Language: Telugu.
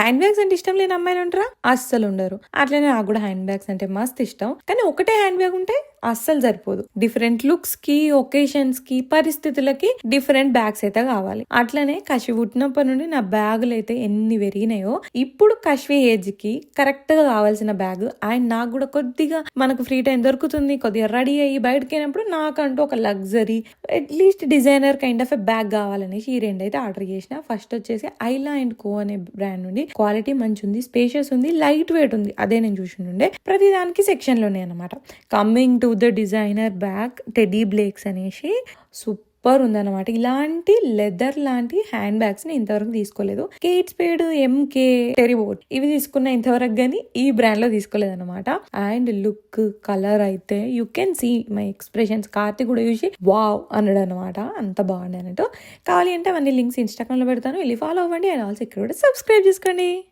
హ్యాండ్ బ్యాగ్స్ అంటే ఇష్టం లేని అమ్మాయిలు ఉంటారా? అస్సలు ఉండరు. అట్లనే నాకు కూడా హ్యాండ్ బ్యాగ్స్ అంటే మస్తు ఇష్టం. కానీ ఒకటే హ్యాండ్ బ్యాగ్ ఉంటే అస్సలు సరిపోదు. డిఫరెంట్ లుక్స్కి ఒకేషన్స్కి పరిస్థితులకి డిఫరెంట్ బ్యాగ్స్ అయితే కావాలి. అట్లనే కషి పుట్టినప్పటి నుండి నా బ్యాగులు అయితే ఎన్ని పెరిగినాయో ఇప్పుడు కశ్వి ఏజ్కి కరెక్ట్గా కావాల్సిన బ్యాగ్ అండ్ నాకు కూడా కొద్దిగా మనకు ఫ్రీ టైం దొరుకుతుంది. కొద్దిగా రెడీ అయ్యి బయటకు వెళ్ళినప్పుడు నాకంటూ ఒక luxury at least designer kind of a bag కావాలనేసి ఈ రెండు అయితే ఆర్డర్ చేసిన. ఫస్ట్ వచ్చేసి ఐలా అండ్ కో అనే బ్రాండ్ నుండి క్వాలిటీ మంచి ఉంది స్పేషియస్ ఉంది లైట్ వెయిట్ ఉంది. అదే నేను చూసి ఉండే ప్రతి దానికి సెక్షన్లోనే అనమాట coming to the designer bag Teddy Blakes అనేసి సూపర్ ఉందన్నమాట. ఇలాంటి లెదర్ లాంటి హ్యాండ్ బ్యాగ్స్ని ఇంతవరకు తీసుకోలేదు. కేట్ స్పేడ్ ఎంకే టెరిబోట్ ఇవి తీసుకున్న ఇంతవరకు కానీ ఈ బ్రాండ్లో తీసుకోలేదు అనమాట అండ్ లుక్ కలర్ అయితే you can see my expressions Karthi కూడా చూసి వావ్ అన్నాడు అనమాట అంత బాగుంది అన్నట్టు. కావాలి అంటే అవన్నీ లింక్స్ ఇన్స్టాగ్రామ్లో పెడతాను. వెళ్ళి ఫాలో అవ్వండి. అండ్ ఆల్సో ఇక్కడ కూడా సబ్స్క్రైబ్ చేసుకోండి.